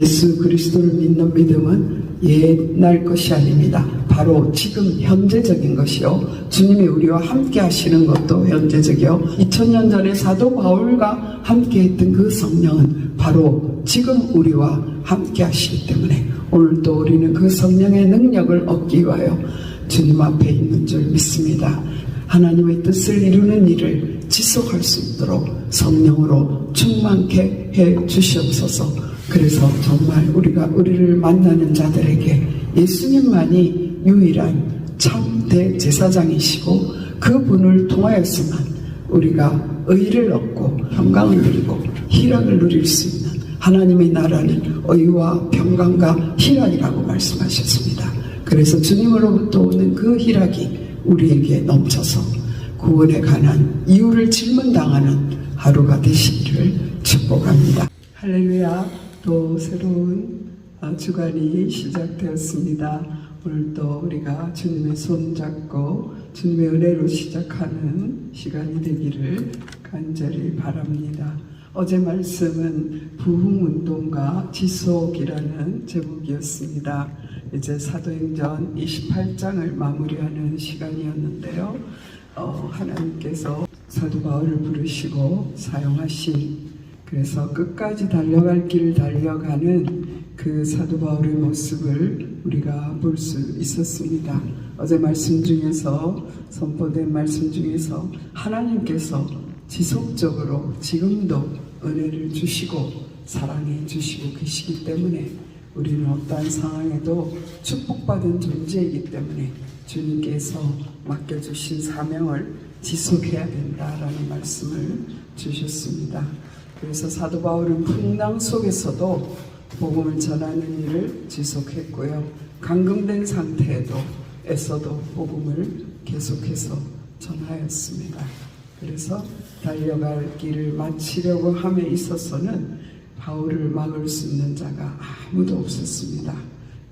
예수 그리스도를 믿는 믿음은 옛날 것이 아닙니다. 바로 지금 현재적인 것이요. 주님이 우리와 함께 하시는 것도 현재적이요. 2000년 전에 사도 바울과 함께 했던 그 성령은 바로 지금 우리와 함께 하시기 때문에 오늘도 우리는 그 성령의 능력을 얻기 위하여 주님 앞에 있는 줄 믿습니다. 하나님의 뜻을 이루는 일을 지속할 수 있도록 성령으로 충만케 해 주시옵소서. 그래서 정말 우리가 우리를 만나는 자들에게 예수님만이 유일한 참 대제사장이시고 그분을 통하여서만 우리가 의를 얻고 평강을 누리고 희락을 누릴 수 있는 하나님의 나라는 의와 평강과 희락이라고 말씀하셨습니다. 그래서 주님으로부터 오는 그 희락이 우리에게 넘쳐서 구원에 관한 이유를 질문당하는 하루가 되시기를 축복합니다. 할렐루야. 또 새로운 어, 주간이 시작되었습니다. 오늘도 우리가 주님의 손 잡고 주님의 은혜로 시작하는 시간이 되기를 간절히 바랍니다. 어제 말씀은 부흥운동과 지속이라는 제목이었습니다. 이제 사도행전 28장을 마무리하는 시간이었는데요. 어, 하나님께서 사도 바울을 부르시고 사용하신 그래서 끝까지 달려갈 길을 달려가는 그 사도 바울의 모습을 우리가 볼 수 있었습니다. 어제 말씀 중에서 선포된 말씀 중에서 하나님께서 지속적으로 지금도 은혜를 주시고 사랑해 주시고 계시기 때문에 우리는 어떠한 상황에도 축복받은 존재이기 때문에 주님께서 맡겨주신 사명을 지속해야 된다라는 말씀을 주셨습니다. 그래서 사도 바울은 풍랑 속에서도 복음을 전하는 일을 지속했고요. 감금된 상태에도 애써도 복음을 계속해서 전하였습니다. 그래서 달려갈 길을 마치려고 함에 있어서는 바울을 막을 수 있는 자가 아무도 없었습니다.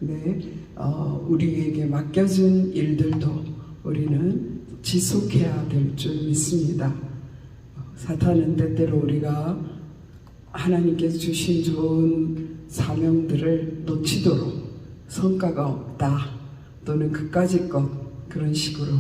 네, 어, 우리에게 맡겨진 일들도 우리는 지속해야 될 줄 믿습니다. 사탄은 때때로 우리가 하나님께서 주신 좋은 사명들을 놓치도록 성과가 없다 또는 그까짓 것 그런 식으로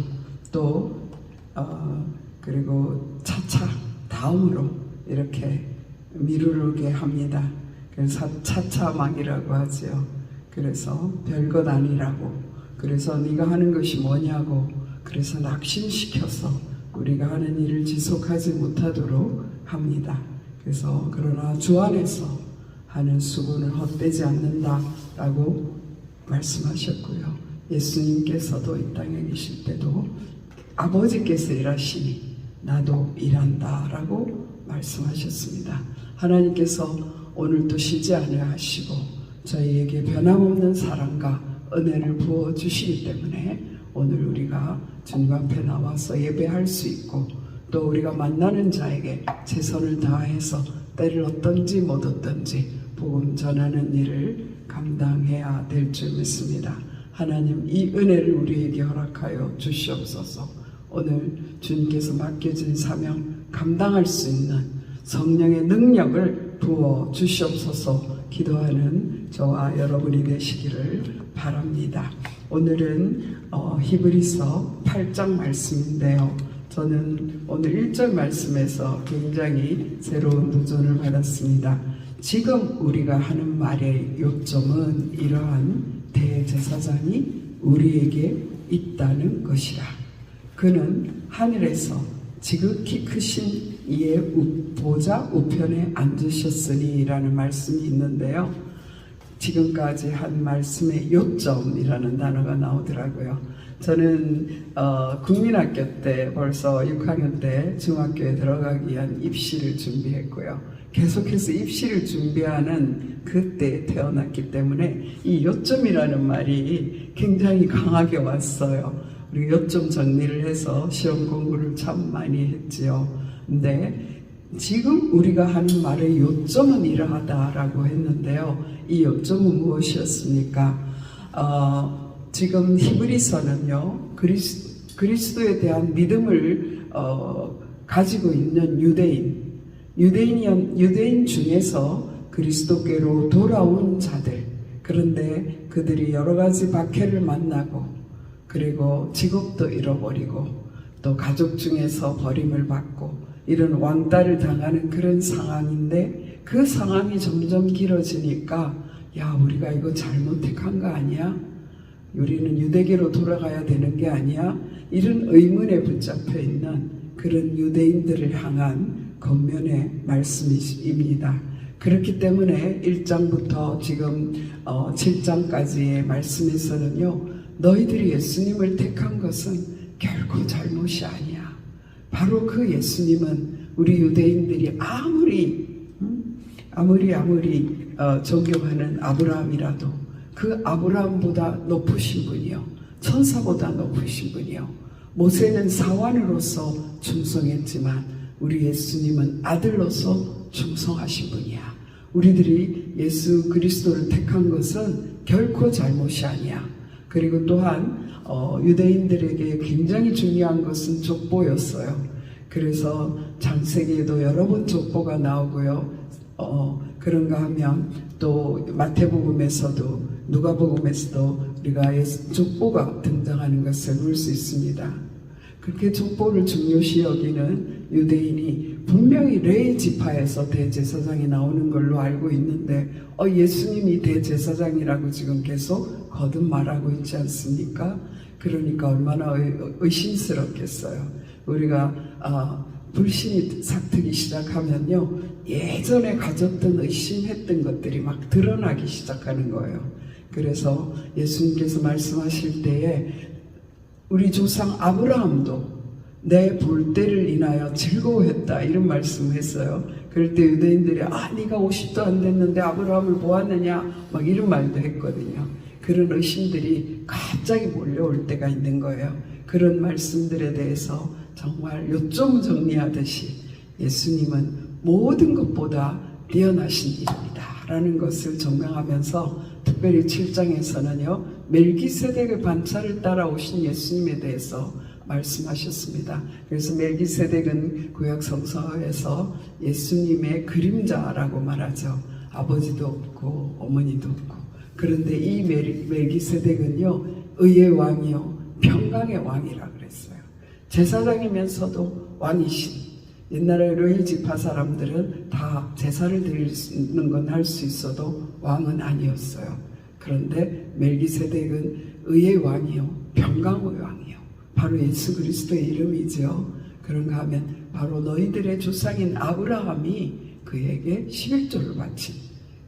또 어, 그리고 차차 다음으로 이렇게 미루게 합니다. 그래서 차차 막이라고 하지요. 그래서 별것 아니라고 그래서 네가 하는 것이 뭐냐고 그래서 낙심시켜서 우리가 하는 일을 지속하지 못하도록 합니다. 그래서 그러나 주 안에서 하는 수고는 헛되지 않는다라고 말씀하셨고요. 예수님께서도 이 땅에 계실 때도 아버지께서 일하시니 나도 일한다라고 말씀하셨습니다. 하나님께서 오늘도 쉬지 않으려 하시고 저희에게 변함없는 사랑과 은혜를 부어 주시기 때문에 오늘 우리가 주님 앞에 나와서 예배할 수 있고 또 우리가 만나는 자에게 최선을 다해서 때를 얻든지 못 얻든지 복음 전하는 일을 감당해야 될 줄 믿습니다. 하나님 이 은혜를 우리에게 허락하여 주시옵소서. 오늘 주님께서 맡겨진 사명 감당할 수 있는 성령의 능력을 부어 주시옵소서 기도하는 저와 여러분이 되시기를 바랍니다. 오늘은 어, 히브리서 8장 말씀인데요. 저는 오늘 1절 말씀에서 굉장히 새로운 도전을 받았습니다. 지금 우리가 하는 말의 요점은 이러한 대제사장이 우리에게 있다는 것이라. 그는 하늘에서 지극히 크신 이의 우- 보좌 우편에 앉으셨으니라는 말씀이 있는데요. 지금까지 한 말씀의 요점이라는 단어가 나오더라고요. 저는 어, 국민학교 때 벌써 6학년 때 중학교에 들어가기 위한 입시를 준비했고요. 계속해서 입시를 준비하는 그때 태어났기 때문에 이 요점이라는 말이 굉장히 강하게 왔어요. 우리 요점 정리를 해서 시험 공부를 참 많이 했지요. 근데 지금 우리가 하는 말의 요점은 이러하다라고 했는데요. 이 요점은 무엇이었습니까? 어, 지금 히브리서는요, 그리스, 그리스도에 대한 믿음을 어, 가지고 있는 유대인, 유대인, 유대인 중에서 그리스도께로 돌아온 자들. 그런데 그들이 여러 가지 박해를 만나고 그리고 직업도 잃어버리고 또 가족 중에서 버림을 받고 이런 왕따를 당하는 그런 상황인데 그 상황이 점점 길어지니까 야 우리가 이거 잘못 택한 거 아니야? 우리는 유대계로 돌아가야 되는 게 아니야? 이런 의문에 붙잡혀 있는 그런 유대인들을 향한 겉면의 말씀입니다. 그렇기 때문에 1장부터 지금 어, 7장까지의 말씀에서는요, 너희들이 예수님을 택한 것은 결코 잘못이 아니야. 바로 그 예수님은 우리 유대인들이 아무리 음? 아무리 아무리 어, 존경하는 아브라함이라도 그 아브라함보다 높으신 분이요 천사보다 높으신 분이요 모세는 사환으로서 충성했지만 우리 예수님은 아들로서 충성하신 분이야 우리들이 예수 그리스도를 택한 것은 결코 잘못이 아니야 그리고 또한 어, 유대인들에게 굉장히 중요한 것은 족보였어요. 그래서 장세기에도 여러 번 족보가 나오고요. 어, 그런가 하면 또 마태복음에서도 누가복음에서도 우리가 족보가 등장하는 것을 볼 수 있습니다. 그렇게 족보를 중요시 여기는 유대인이 분명히 레이 지파에서 대제사장이 나오는 걸로 알고 있는데 어, 예수님이 대제사장이라고 지금 계속 거듭 말하고 있지 않습니까? 그러니까 얼마나 의, 의심스럽겠어요. 우리가 아, 불신이 삭트기 시작하면요 예전에 가졌던 의심했던 것들이 막 드러나기 시작하는 거예요. 그래서 예수님께서 말씀하실 때에 우리 조상 아브라함도 내 볼 때를 인하여 즐거워했다 이런 말씀했어요. 그럴 때 유대인들이 아 네가 50도 안 됐는데 아브라함을 보았느냐 막 이런 말도 했거든요. 그런 의심들이 갑자기 몰려올 때가 있는 거예요. 그런 말씀들에 대해서 정말 요점 정리하듯이 예수님은 모든 것보다 뛰어나신 일입니다. 라는 것을 증명하면서 특별히 7장에서는요, 멜기세덱의 반차를 따라오신 예수님에 대해서 말씀하셨습니다. 그래서 멜기세덱은 구약 성서에서 예수님의 그림자라고 말하죠. 아버지도 없고 어머니도 없고. 그런데 이 멜- 멜기세덱은요, 의의 왕이요, 평강의 왕이라 그랬어요. 제사장이면서도 왕이신. 옛날에 레위 지파 사람들은 다 제사를 드리는 건 할 수 있어도 왕은 아니었어요. 그런데 멜기세덱은 의의 왕이요, 평강의 왕이요. 바로 예수 그리스도의 이름이죠. 그런가 하면 바로 너희들의 조상인 아브라함이 그에게 11조를 바친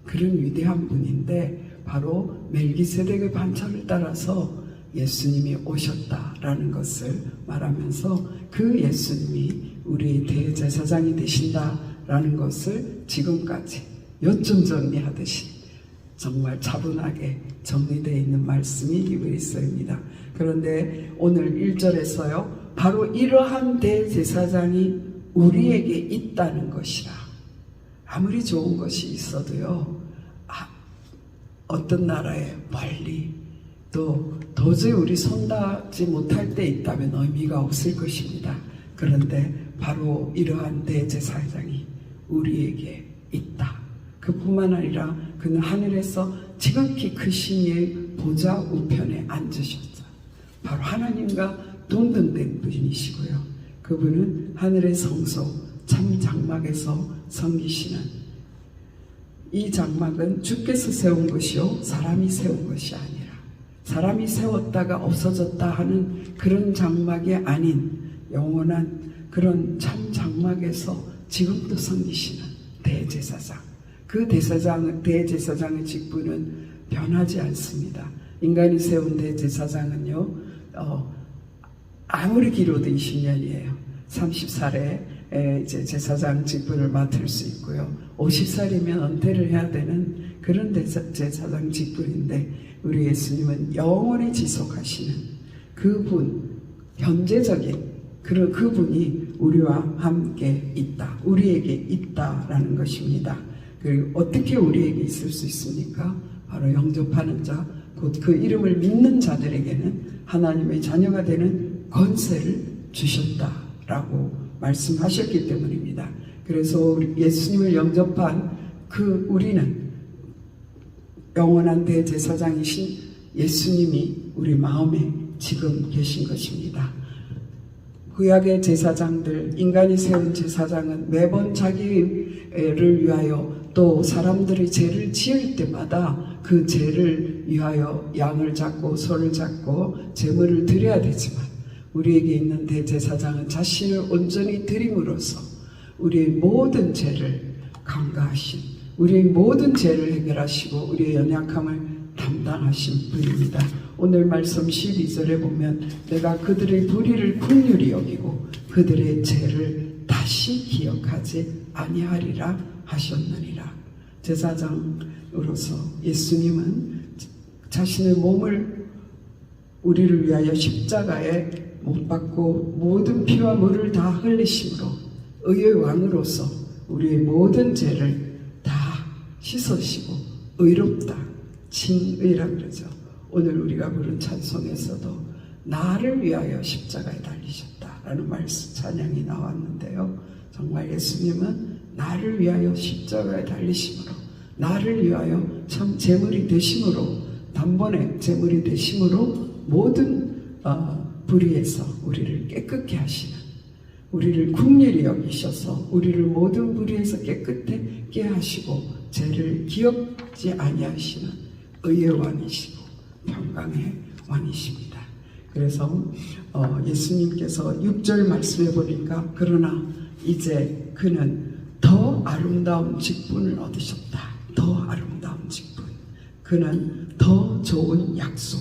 그런 위대한 분인데 바로 멜기세덱의 반차를 따라서 예수님이 오셨다라는 것을 말하면서 그 예수님이 우리 대제사장이 되신다라는 것을 지금까지 요점 정리하듯이 정말 차분하게 정리되어 있는 말씀이 히브리서입니다. 그런데 오늘 1절에서요. 바로 이러한 대제사장이 우리에게 있다는 것이라. 아무리 좋은 것이 있어도요. 아, 어떤 나라에 멀리 또 도저히 우리 손 닿지 못할 때 있다면 의미가 없을 것입니다. 그런데 바로 이러한 대제사장이 우리에게 있다. 그뿐만 아니라 그는 하늘에서 지극히 크신 이의 보좌 우편에 앉으셨다. 바로 하나님과 동등된 분이시고요. 그분은 하늘의 성소 참 장막에서 섬기시는 이 장막은 주께서 세운 것이요 사람이 세운 것이 아니라 사람이 세웠다가 없어졌다 하는 그런 장막이 아닌 영원한 그런 참 장막에서 지금도 섬기시는 대제사장 그 대사장 대제사장의 직분은 변하지 않습니다. 인간이 세운 대제사장은요 어, 아무리 길어도 20년이에요. 30살에 이제 제사장 직분을 맡을 수 있고요. 50살이면 은퇴를 해야 되는 그런 대사- 제사장 직분인데 우리 예수님은 영원히 지속하시는 그분, 현재적인 그런 그분이 우리와 함께 있다. 우리에게 있다라는 것입니다. 그리고 어떻게 우리에게 있을 수 있습니까? 바로 영접하는 자, 곧 그 이름을 믿는 자들에게는 하나님의 자녀가 되는 권세를 주셨다라고 말씀하셨기 때문입니다. 그래서 예수님을 영접한 그 우리는 영원한 대제사장이신 예수님이 우리 마음에 지금 계신 것입니다. 구약의 제사장들, 인간이 세운 제사장은 매번 자기를 위하여 또 사람들이 죄를 지을 때마다 그 죄를 위하여 양을 잡고 소를 잡고 제물을 드려야 되지만 우리에게 있는 대제사장은 자신을 온전히 드림으로써 우리의 모든 죄를 강가하신 우리의 모든 죄를 해결하시고 우리의 연약함을 담당하신 분입니다. 오늘 말씀 12절에 보면 내가 그들의 불의를 긍휼히 여기고 그들의 죄를 다시 기억하지 아니하리라 하셨느니라. 제사장으로서 예수님은 자신의 몸을 우리를 위하여 십자가에 못 박고 모든 피와 물을 다 흘리심으로 의의 왕으로서 우리의 모든 죄를 다 씻으시고 의롭다 칭의라 그러죠. 오늘 우리가 부른 찬송에서도 나를 위하여 십자가에 달리셨다라는 말씀 찬양이 나왔는데요. 정말 예수님은 나를 위하여 십자가에 달리심으로 나를 위하여 참 제물이 되심으로 단번에 제물이 되심으로 모든 어, 불의에서 우리를 깨끗게 하시는 우리를 국률이 여기셔서 우리를 모든 불의에서 깨끗하게 하시고 죄를 기억지 아니하시는 의의 왕이시고 평강의 왕이십니다. 그래서 어, 예수님께서 6절 말씀해 보니까 그러나 이제 그는 더 아름다운 직분을 얻으셨다. 더 아름다운 직분. 그는 더 좋은 약속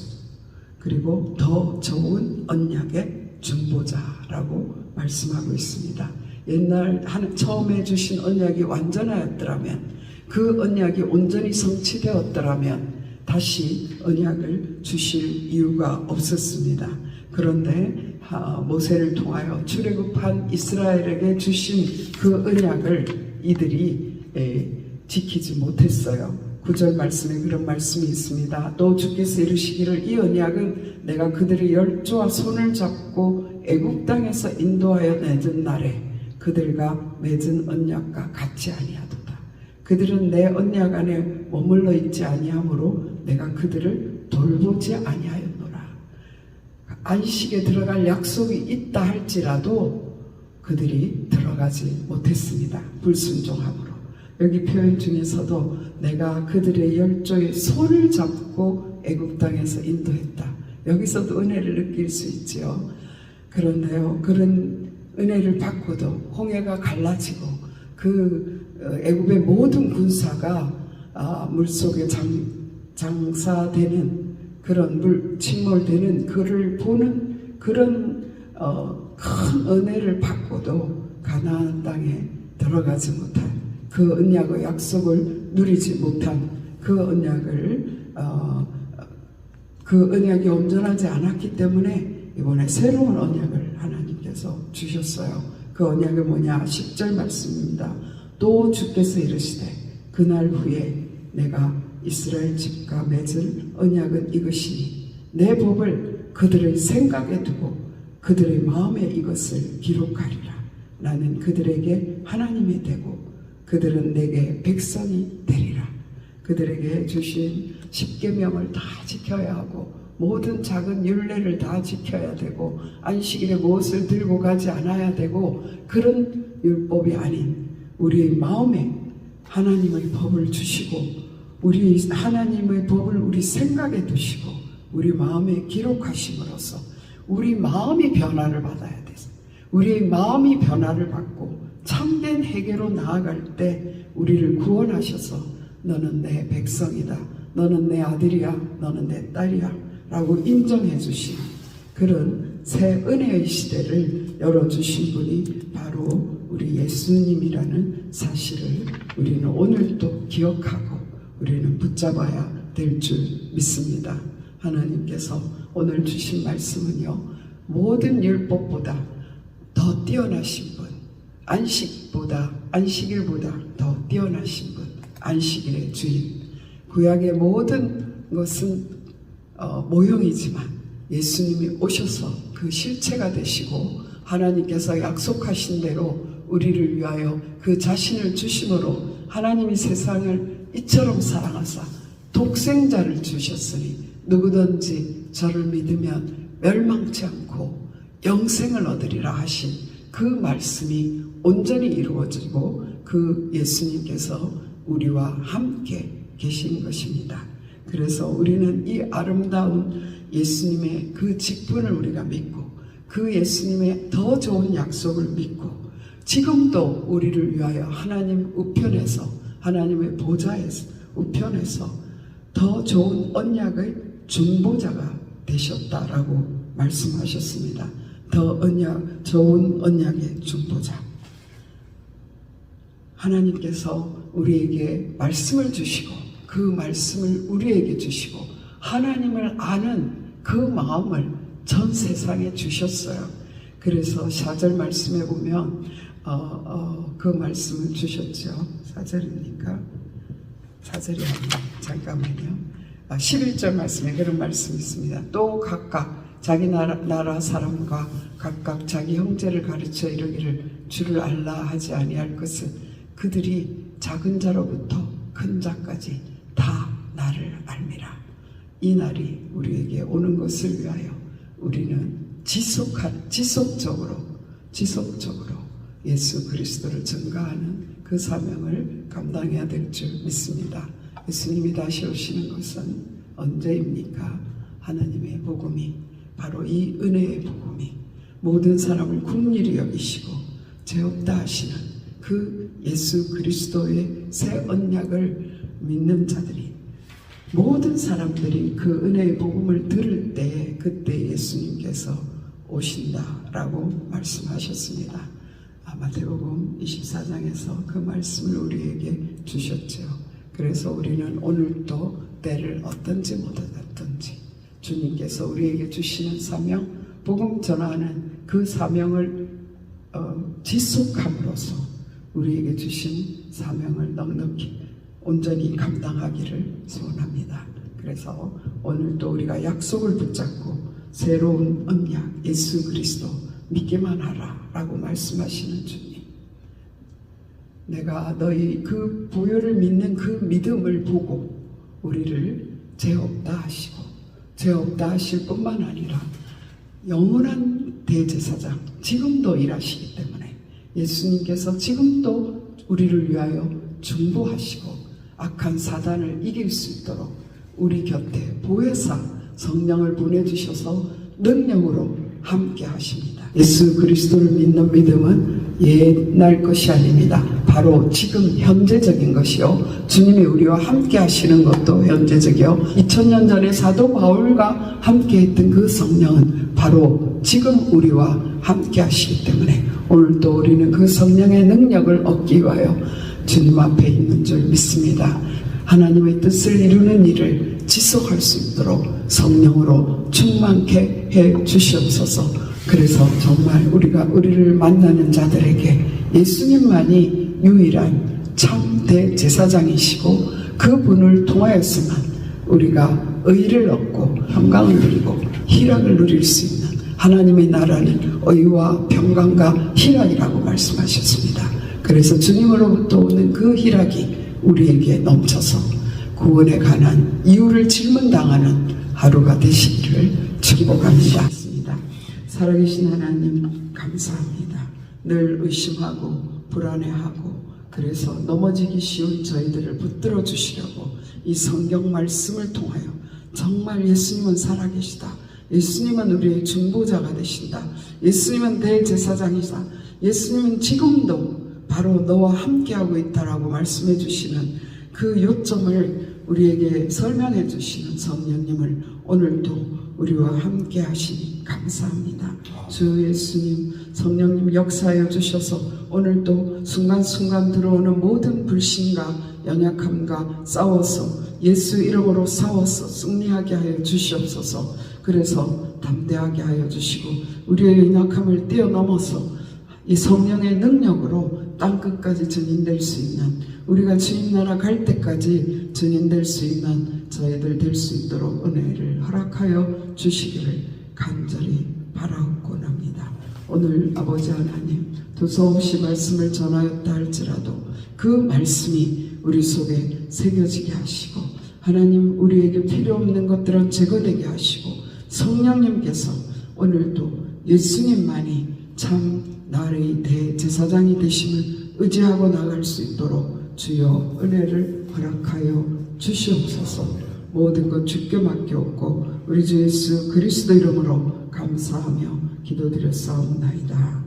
그리고 더 좋은 언약의 중보자라고 말씀하고 있습니다. 옛날 한 처음에 주신 언약이 완전하였더라면 그 언약이 온전히 성취되었더라면 다시 언약을 주실 이유가 없었습니다. 그런데 아, 모세를 통하여 출애굽한 이스라엘에게 주신 그 언약을 이들이 에, 지키지 못했어요. 구절 말씀에 그런 말씀이 있습니다. 또 주께서 이르시기를 이 언약은 내가 그들의 열조와 손을 잡고 애굽 땅에서 인도하여 내준 날에 그들과 맺은 언약과 같이 아니하도다. 그들은 내 언약 안에 머물러 있지 아니하므로 내가 그들을 돌보지 아니하였노라. 안식에 들어갈 약속이 있다 할지라도 그들이 들어가지 못했습니다. 불순종함으로. 여기 표현 중에서도 내가 그들의 열조의 손을 잡고 애굽 땅에서 인도했다. 여기서도 은혜를 느낄 수 있지요. 그런데요, 그런 은혜를 받고도 홍해가 갈라지고 그 어, 애굽의 모든 군사가 아, 물속에 장, 장사되는 그런 물 침몰되는 그를 보는 그런 어, 큰 은혜를 받고도 가나안 땅에 들어가지 못한 그 언약의 약속을 누리지 못한 그 언약을 어, 그 언약이 온전하지 않았기 때문에 이번에 새로운 언약을 하나님께서 주셨어요. 그 언약이 뭐냐? 10절 말씀입니다. 또 주께서 이르시되 그날 후에 내가 이스라엘 집과 맺을 언약은 이것이니 내 법을 그들의 생각에 두고 그들의 마음에 이것을 기록하리라. 나는 그들에게 하나님이 되고 그들은 내게 백성이 되리라. 그들에게 주신 십계명을 다 지켜야 하고 모든 작은 율례를 다 지켜야 되고 안식일에 무엇을 들고 가지 않아야 되고 그런 율법이 아닌 우리의 마음에 하나님의 법을 주시고 우리 하나님의 법을 우리 생각에 두시고 우리 마음에 기록하심으로써 우리 마음이 변화를 받아야 돼서 우리의 마음이 변화를 받고 참된 해계로 나아갈 때 우리를 구원하셔서 너는 내 백성이다. 너는 내 아들이야. 너는 내 딸이야. 라고 인정해 주신 그런 새 은혜의 시대를 열어주신 분이 바로 우리 예수님이라는 사실을 우리는 오늘도 기억하고 우리는 붙잡아야 될 줄 믿습니다. 하나님께서 오늘 주신 말씀은요, 모든 율법보다 더 뛰어나신 분, 안식보다, 안식일보다 더 뛰어나신 분, 안식일의 주인. 구약의 모든 것은 어, 모형이지만 예수님이 오셔서 그 실체가 되시고 하나님께서 약속하신 대로 우리를 위하여 그 자신을 주심으로 하나님이 세상을 이처럼 사랑하사 독생자를 주셨으니 누구든지 저를 믿으면 멸망치 않고 영생을 얻으리라 하신 그 말씀이 온전히 이루어지고 그 예수님께서 우리와 함께 계신 것입니다. 그래서 우리는 이 아름다운 예수님의 그 직분을 우리가 믿고 그 예수님의 더 좋은 약속을 믿고 지금도 우리를 위하여 하나님 우편에서 하나님의 보좌에서 우편에서 더 좋은 언약의 중보자가 되셨다라고 말씀하셨습니다. 더 언약, 좋은 언약의 중보자. 하나님께서 우리에게 말씀을 주시고 그 말씀을 우리에게 주시고 하나님을 아는 그 마음을 전 세상에 주셨어요. 그래서 사절 말씀에 보면 어, 어, 그 말씀을 주셨죠. 사절입니까? 사절이 아니에요. 잠깐만요. 아, 11절 말씀에 그런 말씀이 있습니다. 또 각각 자기 나라, 나라 사람과 각각 자기 형제를 가르쳐 이르기를 주를 알라 하지 아니할 것은 그들이 작은 자로부터 큰 자까지 다 나를 알미라. 이 날이 우리에게 오는 것을 위하여 우리는 지속한 지속적으로 지속적으로 예수 그리스도를 증가하는 그 사명을 감당해야 될 줄 믿습니다. 예수님이 다시 오시는 것은 언제입니까? 하나님의 복음이 바로 이 은혜의 복음이 모든 사람을 국리를 여기시고 죄 없다 하시는 그 예수 그리스도의 새 언약을 믿는 자들이 모든 사람들이 그 은혜의 복음을 들을 때 그때 예수님께서 오신다라고 말씀하셨습니다. 아, 마태복음 24장에서 그 말씀을 우리에게 주셨죠. 그래서 우리는 오늘도 때를 어떤지 못하든지 주님께서 우리에게 주시는 사명, 복음 전하는 그 사명을 어, 지속함으로써 우리에게 주신 사명을 넉넉히 온전히 감당하기를 소원합니다. 그래서 오늘도 우리가 약속을 붙잡고 새로운 언약 예수 그리스도 믿기만 하라 라고 말씀하시는 주님. 내가 너희 그 부여를 믿는 그 믿음을 보고 우리를 죄 없다 하시고 죄 없다 하실 뿐만 아니라 영원한 대제사장 지금도 일하시기 때문에 예수님께서 지금도 우리를 위하여 중보하시고 악한 사단을 이길 수 있도록 우리 곁에 보혜사 성령을 보내주셔서 능력으로 함께 하십니다. 예수 그리스도를 믿는 믿음은 옛날 것이 아닙니다. 바로 지금 현재적인 것이요. 주님이 우리와 함께 하시는 것도 현재적이요. 2000년 전에 사도 바울과 함께 했던 그 성령은 바로 지금 우리와 함께 하시기 때문에 오늘도 우리는 그 성령의 능력을 얻기 위하여 주님 앞에 있는 줄 믿습니다. 하나님의 뜻을 이루는 일을 지속할 수 있도록 성령으로 충만케 해 주시옵소서. 그래서 정말 우리가 우리를 만나는 자들에게 예수님만이 유일한 참 대제사장이시고 그분을 통하였으면 우리가 의를 얻고 평강을 누리고 희락을 누릴 수 있는 하나님의 나라는 의와 평강과 희락이라고 말씀하셨습니다. 그래서 주님으로부터 오는 그 희락이 우리에게 넘쳐서 구원에 관한 이유를 질문당하는 하루가 되시기를 축복합니다. 살아계신 하나님 감사합니다. 늘 의심하고 불안해하고 그래서 넘어지기 쉬운 저희들을 붙들어 주시려고 이 성경 말씀을 통하여 정말 예수님은 살아계시다. 예수님은 우리의 중보자가 되신다. 예수님은 대제사장이다. 예수님은 지금도 바로 너와 함께하고 있다라고 말씀해 주시는 그 요점을 우리에게 설명해 주시는 성령님을 오늘도 우리와 함께 하시니 감사합니다. 주 예수님 성령님 역사하여 주셔서 오늘도 순간순간 들어오는 모든 불신과 연약함과 싸워서 예수 이름으로 싸워서 승리하게 하여 주시옵소서 그래서 담대하게 하여 주시고 우리의 연약함을 뛰어넘어서 이 성령의 능력으로 땅 끝까지 증인될 수 있는 우리가 주님 나라 갈 때까지 증인될 수 있는 저희들 될 수 있도록 은혜를 허락하여 주시기를 간절히 바라옵곤 합니다. 오늘 아버지 하나님 두서없이 말씀을 전하였다 할지라도 그 말씀이 우리 속에 새겨지게 하시고 하나님 우리에게 필요 없는 것들은 제거되게 하시고 성령님께서 오늘도 예수님만이 참 나의 대제사장이 되심을 의지하고 나갈 수 있도록 주여 은혜를 허락하여 주시옵소서. 모든 것 주께 맡겨옵고 우리 주 예수 그리스도 이름으로 감사하며 기도드렸사옵나이다